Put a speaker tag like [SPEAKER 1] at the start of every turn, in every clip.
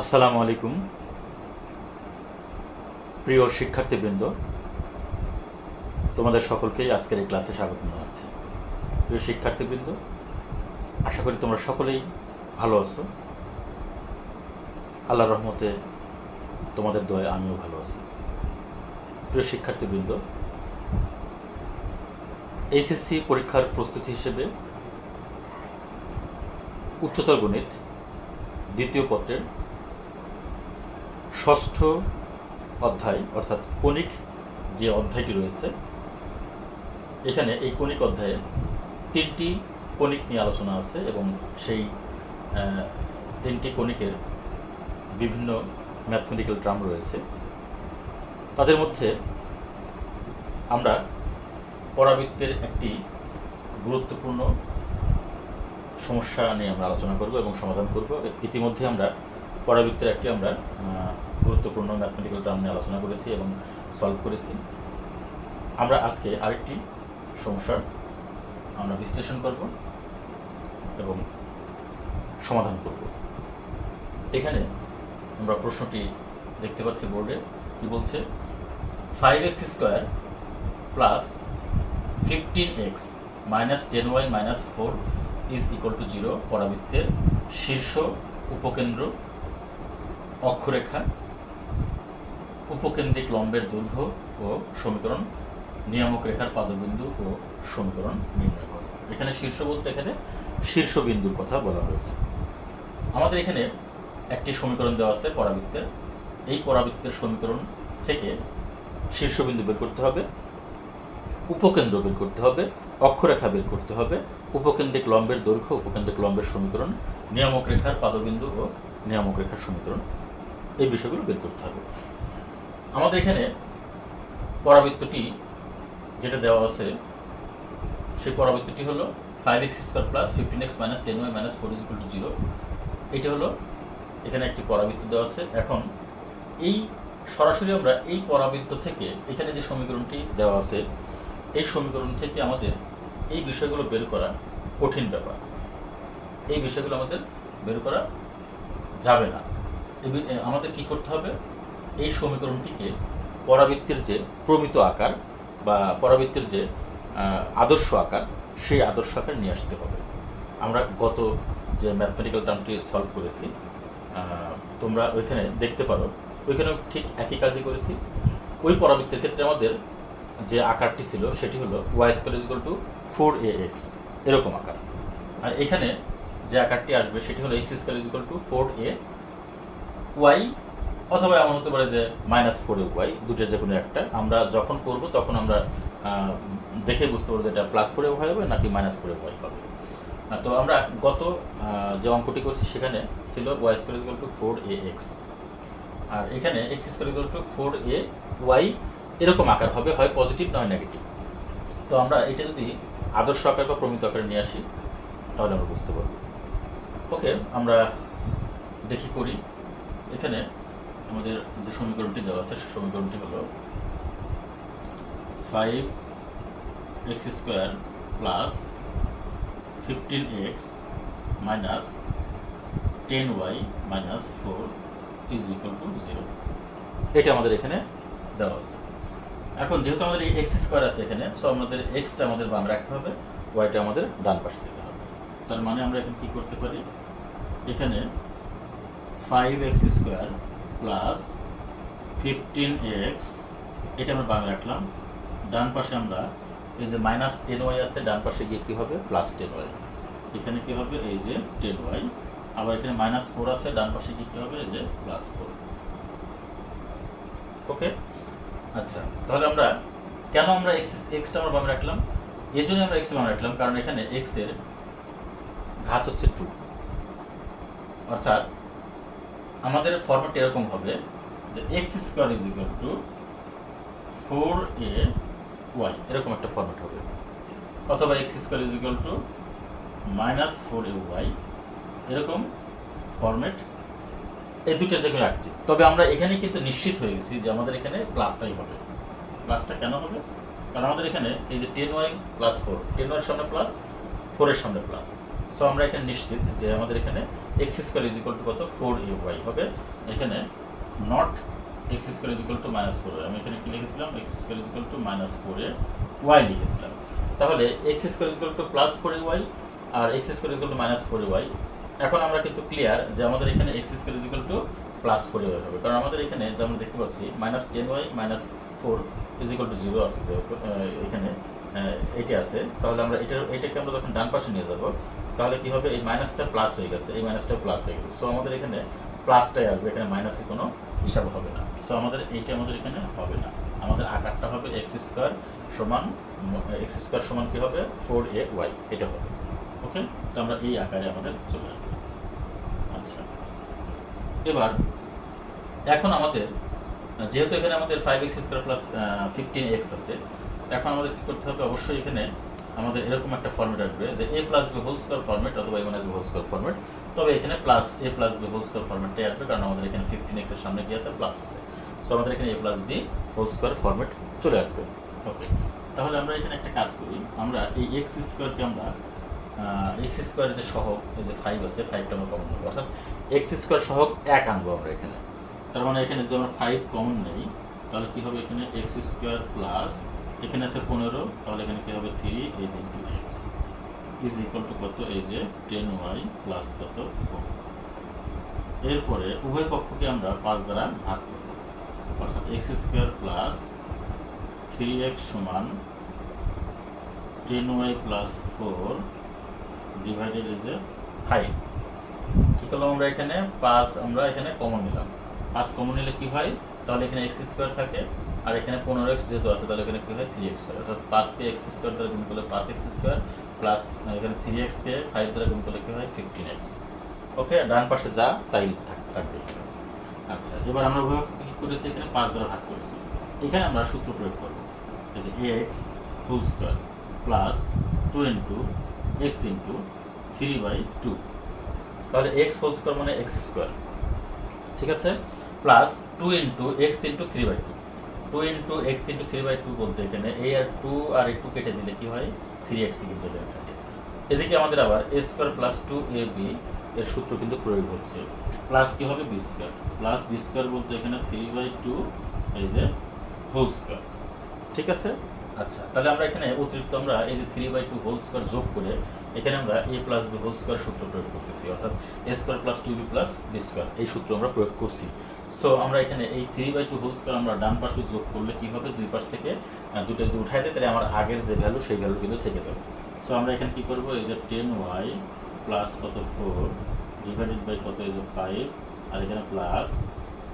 [SPEAKER 1] আসসালামু আলাইকুম, প্রিয় শিক্ষার্থীবৃন্দ। তোমাদের সকলকেই আজকের এই ক্লাসে স্বাগত জানাচ্ছি। প্রিয় শিক্ষার্থীবৃন্দ, আশা করি তোমরা সকলেই ভালো আছো। আল্লাহ রহমতে তোমাদের দয়ে আমিও ভালো আছি। প্রিয় শিক্ষার্থীবৃন্দ এইচএসসি পরীক্ষার প্রস্তুতি হিসেবে উচ্চতর গণিত দ্বিতীয় পত্রের ষষ্ঠ অধ্যায়, অর্থাৎ কণিক যে অধ্যায়টি রয়েছে, এখানে এই কণিক অধ্যায়ে তিনটি কণিক নিয়ে আলোচনা আছে এবং সেই তিনটি কণিকের বিভিন্ন ম্যাথমেটিক্যাল ট্রাম রয়েছে। তাদের মধ্যে আমরা পরাবৃত্তের একটি গুরুত্বপূর্ণ সমস্যা নিয়ে আমরা আলোচনা করব এবং সমাধান করব। ইতিমধ্যে আমরা পরাবৃত্তের একটি আমরা গুরুত্বপূর্ণ ম্যাথমেটিক্যাল টার্ম নিয়ে আলোচনা করেছি এবং সলভ করেছি। আমরা আজকে আরেকটি সমস্যার আমরা বিশ্লেষণ করব এবং সমাধান করব। এখানে আমরা প্রশ্নটি দেখতে পাচ্ছি বোর্ডে, কি বলছে? Five X square plus fifteen X minus ten Y minus four is equal to zero পরাবৃত্তের শীর্ষ উপকেন্দ্র অক্ষরেখা, উপকেন্দ্রিক লম্বের দৈর্ঘ্য ও সমীকরণ, নিয়ামক রেখার পাদবিন্দু ও সমীকরণ নির্ণয় করা। এখানে শীর্ষ বলতে এখানে শীর্ষবিন্দুর কথা বলা হয়েছে। আমাদের এখানে একটি সমীকরণ দেওয়া আছে পরাবৃত্তের। এই পরাবৃত্তের সমীকরণ থেকে শীর্ষবিন্দু বের করতে হবে, উপকেন্দ্র বের করতে হবে, অক্ষরেখা বের করতে হবে, উপকেন্দ্রিক লম্বের দৈর্ঘ্য, উপকেন্দ্রিক লম্বের সমীকরণ, নিয়ামক রেখার পাদবিন্দু ও নিয়ামক রেখার সমীকরণ। এই বিষয়গুলো বের করতে হবে। আমাদের এখানে পরাবৃত্তটি যেটা দেওয়া আছে, সেই পরাবৃত্তটি হলো five X square plus fifteen X minus ten Y minus four is two zero এটা হলো এখানে একটি পরাবৃত্ত দেওয়া আছে। এখন এই সরাসরি আমরা এই পরাবৃত্ত থেকে এখানে যে সমীকরণটি দেওয়া আছে, এই সমীকরণ থেকে আমাদের এই বিষয়গুলো বের করা কঠিন ব্যাপার। এই বিষয়গুলো আমাদের বের করা যাবে না। আমাদের কি করতে হবে? এই সমীকরণটিকে পরাবৃত্তির যে প্রমিত আকার বা পরাবৃত্তির যে আদর্শ আকার, সেই আদর্শ আকার নিয়ে আসতে হবে। আমরা গত যে ম্যাথমেটিক্যাল টার্মটি সলভ করেছি তোমরা ওইখানে দেখতে পারো। ওইখানেও ঠিক একই কাজই করেছি। ওই পরাবৃত্তির ক্ষেত্রে আমাদের যে আকারটি ছিল, সেটি হলো Y square equal to four A X এরকম আকার। আর এখানে যে আকারটি আসবে, সেটি হলো X square equal to four A Y অথবা এমন হতে পারে যে মাইনাস ফোর ওয়াই, দুটো যে কোনো একটা। আমরা যখন করব তখন আমরা দেখে বুঝতে পারব যে এটা প্লাস ফোর ওয়াই হবে নাকি মাইনাস ফোর ওয়াই হবে। তো আমরা গত যে অঙ্কটি করছি সেখানে ছিল Y square equal to four A X আর এখানে X square equal to four A Y এরকম আকার হবে, হয় পজিটিভ নয় নেগেটিভ তো আমরা এটা যদি আদর্শ আকার বা প্রমিত আকারে নিয়ে আসি, তাহলে আমরা বুঝতে পারব। ওকে আমরা দেখি করি। এখানে আমাদের যে সমীকরণটি দেওয়া আছে সেই সমীকরণটি হলো five X square plus fifteen X minus ten Y minus four is equal to zero এটা আমাদের এখানে দেওয়া আছে। এখন যেহেতু আমাদের এই এক্স স্কোয়ার আছে এখানে সো আমাদের এক্সটা আমাদের বাম রাখতে হবে ওয়াইটা আমাদের ডান পাশে দিতে হবে। তার মানে আমরা এখন কি করতে পারি? এখানে five X square plus fifteen X এটা আমরা বামে রাখলাম। ডান পাশে আমরা এই যে মাইনাস টেন ওয়াই আছে, ডান পাশে গিয়ে কী হবে? প্লাস টেন ওয়াই এখানে কি হবে? এই যে টেন ওয়াই আবার এখানে মাইনাস ফোর আছে, ডান পাশে গিয়ে কী হবে? এই যে প্লাস ফোর ওকে আচ্ছা তাহলে আমরা কেন আমরা এক্স এক্সটা আমরা বামে রাখলাম? এই জন্য আমরা এক্সটা বামে রাখলাম, কারণ এখানে এক্সের ঘাত হচ্ছে টু অর্থাৎ আমাদের ফর্মেট এরকম হবে যে x square is equal to four a y এরকম একটা ফর্মেট হবে। অথবা x square is equal to minus four a y এরকম ফর্মেট এই দুটো যে কোনো তবে আমরা এখানে কিন্তু নিশ্চিত হয়ে গেছি যে আমাদের এখানে প্লাসটাই হবে। প্লাসটা কেন হবে? কারণ আমাদের এখানে এই যে ten y plus four ten ওয়াইয়ের সামনে প্লাস ফোরের সামনে প্লাস সো আমরা এখানে নিশ্চিত যে আমাদের এখানে x square is equal to কত? ফোর এ ওয়াই হবে? এখানে not x square is equal to minus four আমি এখানে কি লিখেছিলাম? X square is equal to minus four a y লিখেছিলাম। তাহলে x square is equal to plus four a y R x square is equal to minus four a y এখন আমরা কিন্তু clear যে আমাদের এখানে x square is equal to plus four y হবে। কারণ আমাদের এখানে যে আমরা দেখতে পাচ্ছি minus ten y minus four is equal to zero আছে। এখানে এটা আছে। তাহলে আমরা এটার, এটাকে আমরা যখন ডান পাশে নিয়ে যাব তাহলে কি হবে? এই মাইনাসটা প্লাস হয়ে গেছে, এই মাইনাসটা প্লাস হয়ে গেছে। সো আমাদের এখানে প্লাসটাই আসবে, এখানে মাইনাসের কোনো হিসাব হবে না। সো আমাদের এইটা আমাদের এখানে হবে না। আমাদের আকারটা হবে এক্স স্কোয়ার সমান এক্স স্কোয়ার সমান কি হবে? ফোর এ ওয়াই এটা হবে। ওকে তো আমরা এই আকারে আমাদের চলে আসবে। আচ্ছা। এবার, এখন আমাদের, যেহেতু এখানে আমাদের five x square plus fifteen x আছে, এখন আমাদের কি করতে হবে? অবশ্যই এখানে আমাদের এরকম একটা ফর্মেট আসবে যে a plus b whole square format অথবা a minus b whole square format তবে এখানে plus a plus b whole square ফর্মেটটাই আসবে কারণ আমাদের এখানে ফিফটিন এক্সের সামনে কি আছে? প্লাস আছে। সো আমাদের এখানে a plus b whole square format চলে আসবে। ওকে তাহলে আমরা এখানে একটা কাজ করি। আমরা এই এক্স স্কোয়ারকে আমরা এক্স স্কোয়ারের যে সহগ, এই যে ফাইভ আছে ফাইভটা আমরা কমন অর্থাৎ এক্স স্কোয়ার সহগ এক আনব আমরা এখানে। তার মানে এখানে যদি আমরা ফাইভ কমন নেই, তাহলে কি হবে এখানে এক্স স্কোয়ার প্লাস এখানে আছে পনেরো, তাহলে এখানে কি হবে? থ্রি এই যে into x is equal to কত? এই যে টেন ওয়াই প্লাস কত? ফোর এরপরে উভয় পক্ষকে আমরা পাঁচ দ্বারা ভাগ করব। অর্থাৎ x square plus three x সমান ten y plus four divided is a five কি করলাম আমরা এখানে? পাঁচ আমরা এখানে কমন নিলাম। পাঁচ কমন নিলে কি হয়? তাহলে এখানে এক্স স্কোয়ার থাকে। আর এখানে পনেরো এক্স যেহেতু আছে, তাহলে এখানে কি হয়? থ্রি এক্স হয়। অর্থাৎ পাঁচকে এক্স স্কোয়ার দ্বারা গুণ করলে পাঁচ এক্স স্কোয়ার প্লাস এখানে থ্রি এক্সকে ফাইভ দ্বারা গুণ করলে কি হয়? ফিফটিন এক্স ওকে ডান পাশে যা, তাই থাক- থাকবে আচ্ছা এবার আমরা উভয় কি করেছি? এখানে পাঁচ দ্বারা ভাগ করেছি। এখানে আমরা সূত্র প্রয়োগ করব। এই যে x whole square plus two into x into three by two তাহলে এক্স হোল স্কোয়ার মানে এক্স স্কোয়ার ঠিক আছে? Plus two into x into three by two two into x into three by two বলতে এখানে এ আর two আর এই two কেটে দিলে কি হয়? থ্রি এক্সই কিন্তু এদিকে আমাদের আবার a square plus two a b এর সূত্র কিন্তু প্রয়োগ হচ্ছে। প্লাস কি হবে? B square plus b square বলতে এখানে থ্রি বাই টু এই যে হোল স্কোয়ার ঠিক আছে? আচ্ছা তাহলে আমরা এখানে অতিরিক্ত আমরা এই যে three by two whole square যোগ করে এখানে আমরা a plus b whole square সূত্র প্রয়োগ করতেছি। অর্থাৎ a square plus two b plus b square এই সূত্র আমরা প্রয়োগ করছি। সো আমরা এখানে এই three by two whole square আমরা ডান পাশে যোগ করলে কি হবে? দুই পাশ থেকে দুটো যদি উঠাই দেয়, তাহলে আমার আগের যে ভ্যালু সেই ভ্যালু কিন্তু থেকে যাবে। সো আমরা এখানে কি করব? এই যে টেন ওয়াই প্লাস কত ফোর ডিভাইডেড বাই কত? এই যে ফাইভ আর এখানে প্লাস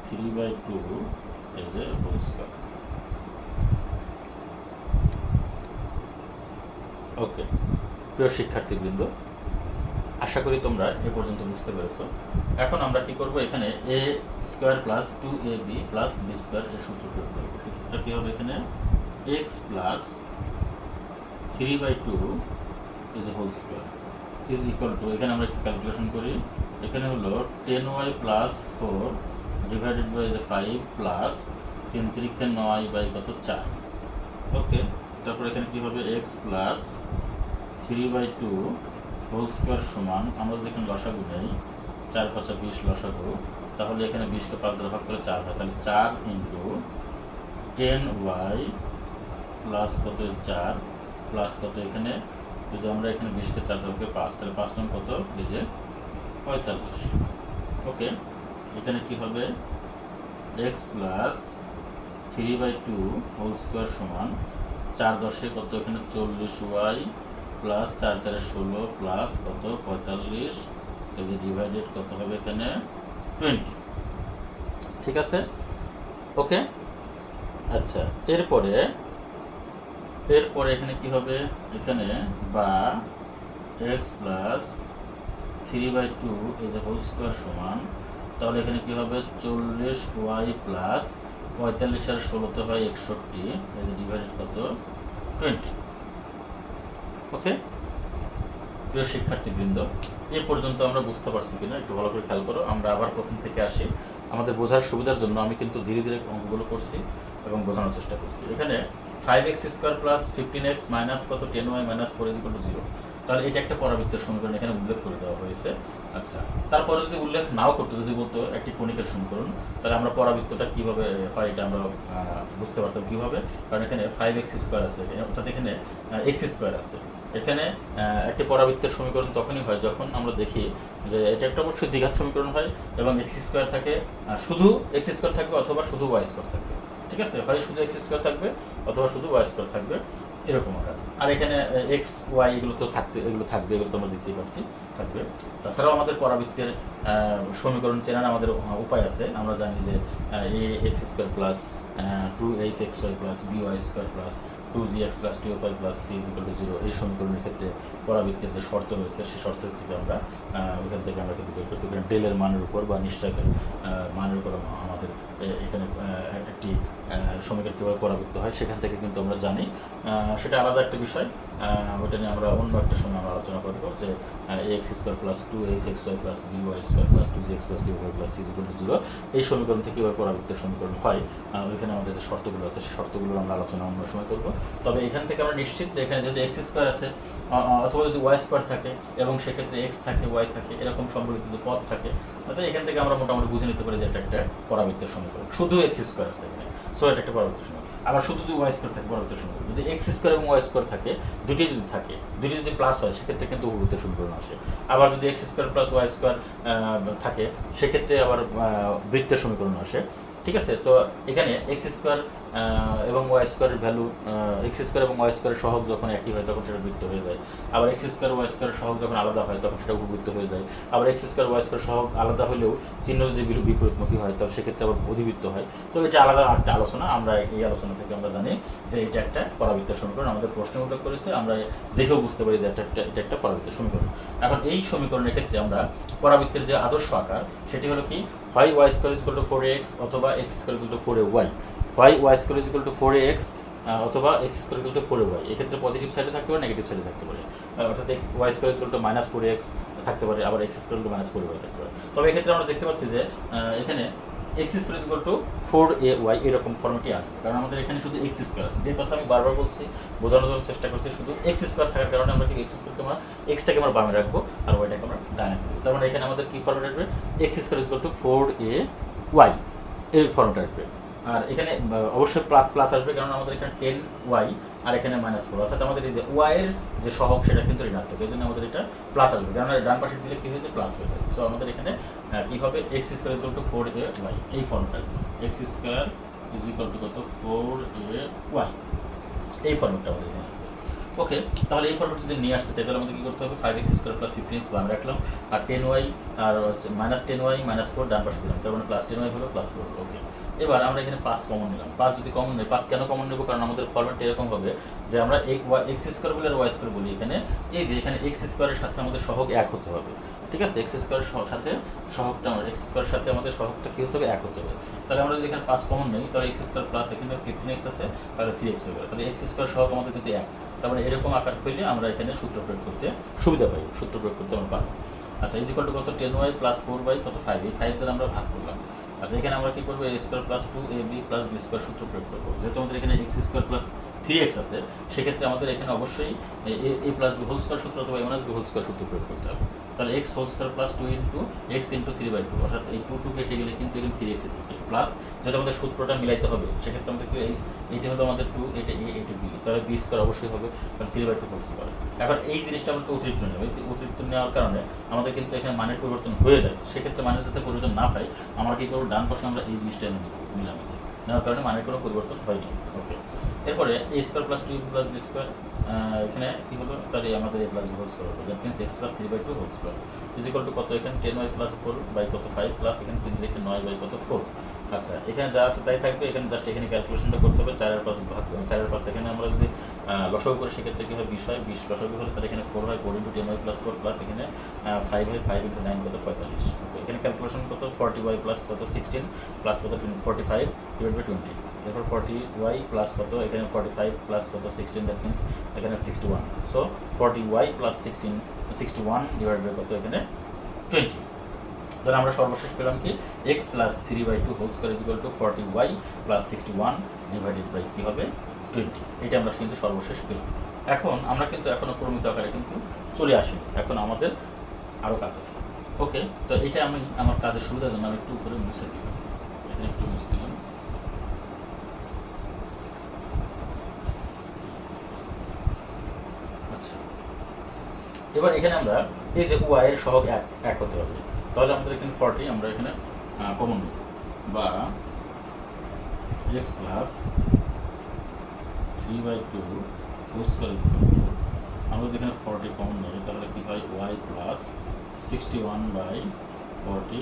[SPEAKER 1] থ্রি বাই টু এই যে হোল স্কোয়ার ওকে প্রিয় শিক্ষার্থীবৃন্দ আশা করি তোমরা এ পর্যন্ত বুঝতে পেরেছ। এখন আমরা কি করব? এখানে a square plus two a b plus b square এর সূত্র প্রয়োগ করব। সূত্রটা কি হবে এখানে? X plus three by two is a whole square. Is equal to, এখানে আমরা একটু ক্যালকুলেশন করি। এখানে হলো ten y plus four divided by যে ফাইভ প্লাস তিন তিরিক্ষে নয় বাই কত? চার। ওকে, তারপর এখানে কি হবে? X plus three by two whole square সমান আমরা যদি এখানে লসাগু নেই, চার পাঁচা বিশ লসাগু, তাহলে এখানে বিশকে পাঁচ দ্বারা ভাগ করে চার হয়, তাহলে চার ইন্টু টেন ওয়াই প্লাস কত চার, প্লাস কত এখানে, যদি আমরা এখানে বিশকে চার দ্বারা করে পাঁচ, তাহলে পাঁচ নং কত যে পঁয়তাল্লিশ। ওকে এখানে কি হবে? X plus three by two whole square সমান চার দশে কত এখানে চল্লিশ ওয়াই প্লাস চার চারে ষোলো প্লাস কত? পঁয়তাল্লিশ। এই যে ডিভাইডেড কত হবে এখানে? টোয়েন্টি ঠিক আছে? ওকে আচ্ছা এরপরে এরপরে এখানে কি হবে? এখানে বা x plus three by two এই যে হোল স্কোয়ার সমান। তাহলে এখানে কি হবে? চল্লিশ ওয়াই প্লাস পঁয়তাল্লিশ আর ষোলোতে হয় একষট্টি। এই ডিভাইডেড কত? Twenty okay? প্রিয় শিক্ষার্থীবৃন্দ, এ পর্যন্ত আমরা বুঝতে পারছি কিনা, একটু ভালো করে খেয়াল করো। আমরা আবার প্রথম থেকে আসি। আমাদের বোঝার সুবিধার জন্য আমি কিন্তু ধীরে ধীরে অঙ্কগুলো করছি এবং বোঝানোর চেষ্টা করছি। এখানে five x square plus fifteen x minus কত? Ten y minus four is zero তাহলে এটা একটা পরাবৃত্তের সমীকরণ এখানে উল্লেখ করে দেওয়া হয়েছে। আচ্ছা তারপরে যদি উল্লেখ নাও করতো, যদি বলতো একটি কণিকের সমীকরণ, তাহলে আমরা পরাবৃত্তটা কীভাবে হয় এটা আমরা বুঝতে পারতাম কীভাবে? কারণ এখানে ফাইভ এক্স স্কোয়ার আছে অর্থাৎ এখানে এক্স স্কোয়ার আছে। এখানে একটি পরাবৃত্তের সমীকরণ তখনই হয় যখন আমরা দেখি যে এটা একটা অবশ্যই দ্বিঘাত সমীকরণ হয় এবং এক্স স্কোয়ার থাকে শুধু এক্স স্কোয়ার থাকবে অথবা শুধু ওয়াই স্কোয়ার থাকবে। ঠিক আছে? হয় শুধু এক্স স্কোয়ার থাকবে অথবা শুধু ওয়াই স্কোয়ার থাকবে, এরকম আকার। আর এখানে এক্স ওয়াই এগুলো তো থাকতে, এগুলো থাকবে, এগুলো তো আমরা দেখতেই পাচ্ছি, থাকবে। তাছাড়াও আমাদের পরাবৃত্তের সমীকরণ চেনার আমাদের উপায় আছে। আমরা জানি যে a x square plus two h x y plus b y square plus two g x plus two five plus c is equal to zero এই সমীকরণের ক্ষেত্রে, পরাবৃত্তের যে শর্ত রয়েছে সেই শর্ত থেকে আমরা ওইখান থেকে আমরা কিন্তু বের করতে পারি। ডেলের মানের উপর বা নিশ্চয়কের মানের উপর আমাদের এখানে একটি সমীকরণ কীভাবে পরাবৃত্ত হয় সেখান থেকে কিন্তু আমরা জানি। সেটা আলাদা একটা বিষয়। ওটা নিয়ে আমরা অন্য একটা সময় আমরা আলোচনা করব যে x square plus two h x y plus b y square plus two g x plus two y plus c to zero এই সমীকরণ থেকে কীভাবে পরাবৃত্তের সমীকরণ হয় ওইখানে আমাদের যে শর্তগুলো আছে, সেই শর্তগুলো আমরা আলোচনা অন্য সময় করব। তবে এখান থেকে আমরা নিশ্চিত যে এখানে যদি এক্স স্কোয়ার আছে অথবা যদি ওয়াই স্কোয়ার থাকে এবং সেক্ষেত্রে এক্স থাকে ওয়াই থাকে, এরকম সম্পর্কিত পদ থাকে, তাহলে এখান থেকে আমরা মোটামুটি বুঝে নিতে পারি যে এটা একটা পরাবৃত্তের সমীকরণ। শুধু এক্স স্কোয়ার আছে এখানে। সো এটা একটা পরবর্তী সংখ্যা আবার শুধু যদি ওয়াই স্কোয়ার থাকে পরবর্তী সংখ্যা যদি এক্স স্কোয়ার এবং ওয়াই স্কোয়ার থাকে দুটি যদি থাকে দুটি যদি প্লাস হয়, সেক্ষেত্রে কিন্তু উপভূত সমীকরণ আসে। আবার যদি x square plus y square থাকে, সেক্ষেত্রে আবার বৃত্তের সমীকরণ আসে। ঠিক আছে? তো এখানে এক্স স্কোয়ার এবং ওয়াই স্কোয়ারের ভ্যালু এক্স স্কোয়ার এবং ওয়াই স্কোয়ারের সহগ যখন একই হয়, তখন সেটা বৃত্ত হয়ে যায়। আবার এক্স স্কোয়ার ওয়াই স্কোয়ারের সহগ যখন আলাদা হয়, তখন সেটা উপবৃত্ত হয়ে যায়। আবার এক্স স্কোয়ার ওয়াই স্কোয়ার সহগ আলাদা হলেও চিহ্ন যদি বিপরীতমুখী হয় তবে সেক্ষেত্রে আবার অধিবৃত্ত হয়। তো এটা আলাদা একটা আলোচনা, আমরা এই আলোচনা থেকে আমরা জানি যে এটা একটা পরাবৃত্ত সমীকরণ। আমাদের প্রশ্ন উল্লেখ করেছে আমরা দেখেও বুঝতে পারি যে একটা, এটা একটা পরাবৃত্তের সমীকরণ। এখন এই সমীকরণের ক্ষেত্রে আমরা পরাবৃত্তের যে আদর্শ আকার, সেটি হলো কি? হয় y square is to four x অথবা x square is to four a y হয় y square is to four x অথবা x square equal to four y এক্ষেত্রে পজিটিভ সাইডে থাকতে পারে নেগেটিভ সাইডে থাকতে পারে। অর্থাৎ x y square equal to minus four x থাকতে পারে, আবার x square to minus four y থাকতে পারে। তবে এক্ষেত্রে আমরা দেখতে পাচ্ছি যে এখানে x square equal to four a y এরকম ফর্মেটই আসবে কারণ আমাদের এখানে শুধু এক্স স্কোয়ার আছে। যে কথা আমি বারবার বলছি, বোঝানোর জন্য চেষ্টা করছি শুধু এক্স স্কোয়ার থাকার কারণে আমরা কি এক্স স্কোয়ারকে আমরা এক্সটাকে আমরা বামে রাখব আর ওয়াইটাকে আমরা ডানে রাখব। তার মানে এখানে আমাদের কি ফর্মেট আসবে? X square equal to four a y এই ফর্মেট আসবে। আর এখানে অবশ্যই প্লাস প্লাস আসবে কারণ আমাদের এখানে টেন ওয়াই আর এখানে মাইনাস ফোর অর্থাৎ আমাদের এই যে ওয়াইয়ের যে সহগ, সেটা কিন্তু ঋণাত্মক। এই জন্য আমাদের এটা প্লাস আসবে। কারণ ডান পাশে দিলে কি হয়েছে? প্লাস হয়ে যায় সো আমাদের এখানে কী হবে? X square is to four a y এই ফর্মটা x square is equal to কত? ফোর এ ওয়াই এই ফর্মটা আমাদের এখানে ওকে তাহলে এই ফর্মেট যদি নিয়ে আসতে চাই, তাহলে আমাদের কী করতে হবে? Five x square plus fifteen বাম রাখলাম। আর টেন ওয়াই আর minus ten y minus four ডান পাশে দিলাম। তার মানে প্লাস টেন ওয়াই হলো প্লাস ফোর ওকে এবার আমরা এখানে পাঁচ কমন নিলাম। পাঁচ যদি কমন নেই পাঁচ কেন কমন নেব? কারণ আমাদের ফর্মেট এরকম হবে যে আমরা এক্স স্কোয়ার বলি আর ওয়াই স্কোয়ার বলি এখানে। এই যে এখানে এক্স স্কোয়ারের সাথে আমাদের সহগ এক হতে হবে। ঠিক আছে? এক্স স্কোয়ারের সাথে সহগটা আমার এক্স স্কোয়ারের সাথে আমাদের সহগটা কি হতে হবে? এক হতে হবে। তাহলে আমরা যদি এখানে পাঁচ কমন নেই, তাহলে এক্স স্কোয়ার প্লাস এখানে ফিফটিন এক্স আছে, তাহলে থ্রি এক্স হবে তাহলে এক্স স্কোয়ার সহগ আমাদের কিন্তু এক। তার মানে এরকম আকার পেলে আমরা এখানে সূত্র প্রয়োগ করতে সুবিধা পাই। সূত্র প্রয়োগ করতে আমরা পারব। আচ্ছা ইজ ইকুয়াল টু কত? Ten y plus four by কত? ফাইভ এই ফাইভ দ্বারা আমরা ভাগ করলাম। আচ্ছা এখানে আমরা কি করব? A square plus two a b plus b square সূত্র প্রয়োগ করব। যেহেতু আমাদের এখানে x square plus three x আছে, সেক্ষেত্রে আমাদের এখানে অবশ্যই a plus b whole square সূত্র অথবা a minus b whole square সূত্র প্রয়োগ করতে হবে। তাহলে x whole square plus two into x into three by two অর্থাৎ এই টু টু কেটে গেলে কিন্তু এখানে থ্রি এক্স থাকে। প্লাস যেহেতু আমাদের সূত্রটা মিলাইতে হবে, সেক্ষেত্রে আমাদের এইটা হলো আমাদের টু এটা এ এটা বি তাহলে বি স্কোয়ার অবশ্যই হবে কারণ three by two whole square এখন এই জিনিসটা আমাদের অতিরিক্ত নেব অতিরিক্ত নেওয়ার কারণে আমাদের কিন্তু এখানে মানের পরিবর্তন হয়ে যায়, সেক্ষেত্রে মানের যাতে পরিবর্তন না হয়, আমরা কি করব, ডান পাশে আমরা এই জিনিসটা মিলামে নেওয়ার কারণে মানের কোনো পরিবর্তন হয়নি। ওকে এরপরে a square plus two plus b square এখানে কী হলো? তাহলে আমাদের a plus b whole square হলো। That means x plus three by two whole square is to কত? এখানে ten y plus four by কত? ফাইভ প্লাস এখানে তিন নয় বাই কত? ফোর আচ্ছা এখানে যা আছে তাই থাকবে, এখানে জাস্ট এখানে ক্যালকুলেশনটা করতে হবে, চারের পাঁচ ভাগ চারের পাঁচ এখানে আমরা যদি লসাগু করে, সেক্ষেত্রে কি হয়, বিশ হয়, বিশ লসাগু হলে তাহলে এখানে ফোর হয় four into ten y plus four plus এখানে ফাইভ হয় ফাইভ ইন্টু নাইন কত, পঁয়তাল্লিশ। ওকে এখানে ক্যালকুলেশন কত ফর্টি ওয়াই প্লাস কত সিক্সটিন প্লাস কত forty five divide by twenty এরপর ফর্টি ওয়াই প্লাস কত, এখানে ফর্টি ফাইভ প্লাস কত সিক্সটিন দ্যাট মিনস এখানে sixty one so forty y plus sixteen sixty one divide by কত, এখানে টোয়েন্টি তাহলে আমরা সর্বশেষ পেলাম কি? X plus three by two whole square is equal to forty y plus sixty one divided by কী হবে? Twenty এটা আমরা কিন্তু সর্বশেষ পেলাম। এখন আমরা কিন্তু এখনও প্রমিত আকারে কিন্তু চলে আসিনি। এখন আমাদের আরও কাজ আছে। ওকে তো এটা আমি আমার কাজের সুবিধার জন্য আমি একটু উপরে মুছে দিলাম। এখানে একটু মুছে দিলাম। আচ্ছা। এবার এখানে আমরা এই যে ওয়াই এর সহগ এক এক হতে হবে। তাহলে আমাদের এখানে ফর্টি আমরা এখানে কমন বা x plus three by two whole square is আমরা যদি এখানে ফর্টি কমন নেই তাহলে কী হয়? Y plus sixty one by forty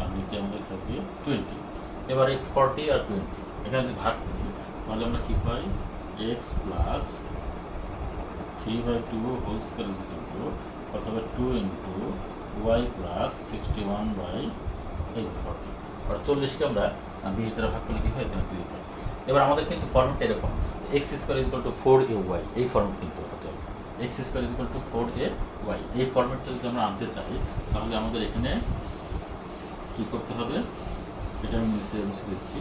[SPEAKER 1] আর নিচে আমাদের থাকবে টোয়েন্টি এবার এই ফর্টি আর টোয়েন্টি এখানে যদি ভাগ করি, তাহলে আমরা কী পাই? X plus three by two whole square two অথবা two into y plus sixty one by এই যে ফর্টি আর চল্লিশকে আমরা বিশ দ্বারা ভাগ করলে কি হয়? এখানে দুই হয়। এবার আমাদের কিন্তু ফর্মেট এরকম। X square is to four a y এই ফর্মেট কিন্তু হতে হবে। X square is to four a y এই ফর্মেটটা যদি আমরা আনতে চাই, তাহলে আমাদের এখানে কি করতে হবে? এটা আমি মুছে মুছে দিচ্ছি।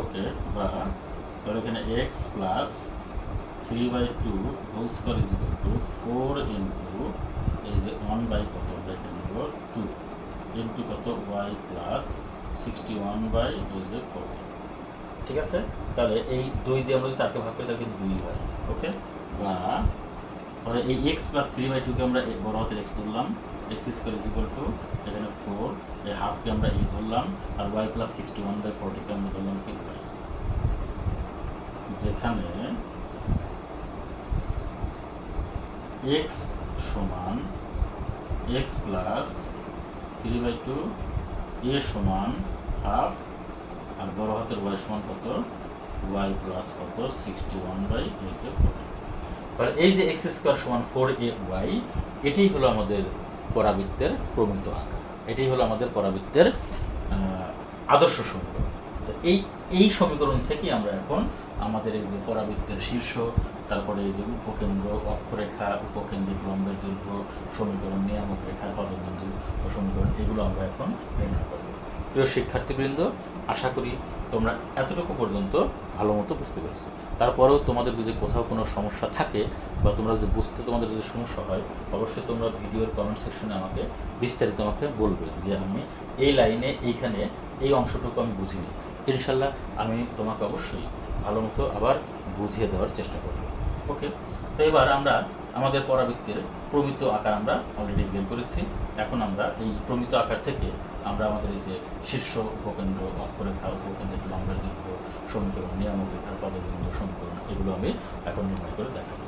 [SPEAKER 1] ওকে বা, তাহলে এখানে x plus three by two whole square is equal to four into এই যে ওয়ান বাই কত আমরা এখানে নেব টু ইন্টু কত? Y plus sixty one by এই যে ফোর ঠিক আছে? তাহলে এই দুই দিয়ে আমরা চারকে ভাগ করি, তাহলে দুই হয়। ওকে বা তাহলে এই এক্স প্লাস থ্রি বাই টুকে আমরা বড় হাতের এক্স ধরলাম x square is equal to এখানে ফোর এই হাফকে আমরা ই ধরলাম, আর y plus sixty one by ফোরটিকে আমরা ধরলাম কি যেখানে এক্স সমান x plus three by two a সমান হাফ আর বড় হাতের ওয়াই সমান কত? ওয়াই প্লাস কত? সিক্সটি ওয়ান বাই তাহলে এই যে এক্স স্কোয়ার সমান ফোর এ ওয়াই এটাই হলো আমাদের পরাবৃত্তের প্রমিত আকার। এটাই হলো আমাদের পরাবৃত্তের আদর্শ সমীকরণ। তো এই এই সমীকরণ থেকে আমরা এখন আমাদের এই যে পরাবৃত্তের শীর্ষ তারপরে এই যে উপকেন্দ্র, অক্ষরেখা, উপকেন্দ্রিক লম্বের দৈর্ঘ্য সমীকরণ, নিয়ামক রেখার পদবিন্দু ও সমীকরণ, এগুলো আমরা এখন নির্ণয় করব। প্রিয় শিক্ষার্থীবৃন্দ, আশা করি তোমরা এতটুকু পর্যন্ত ভালো মতো বুঝতে পেরেছ। তারপরেও তোমাদের যদি কোথাও কোনো সমস্যা থাকে বা তোমরা যদি বুঝতে, তোমাদের যদি সমস্যা হয়, অবশ্যই তোমরা ভিডিওর কমেন্ট সেকশনে আমাকে বিস্তারিত আমাকে বলবে যে আমি এই লাইনে, এইখানে এই অংশটুকু আমি বুঝিনি। ইনশাল্লাহ আমি তোমাকে অবশ্যই ভালো মতো আবার বুঝিয়ে দেওয়ার চেষ্টা করব। ওকে। তো এবার আমরা আমাদের পরাবৃত্তের প্রমিত আকার আমরা অলরেডি বের করেছি। এখন আমরা এই প্রমিত আকার থেকে আমরা আমাদের এই যে শীর্ষ উপকেন্দ্র, অক্ষরেখা উপকেন্দ্রের লম্বের দীর্ঘ সমীকরণ নিয়ামক রেখার পদবিন্দু, সমীকরণ, এগুলো আমি এখন নির্ণয় করে দেখাবো।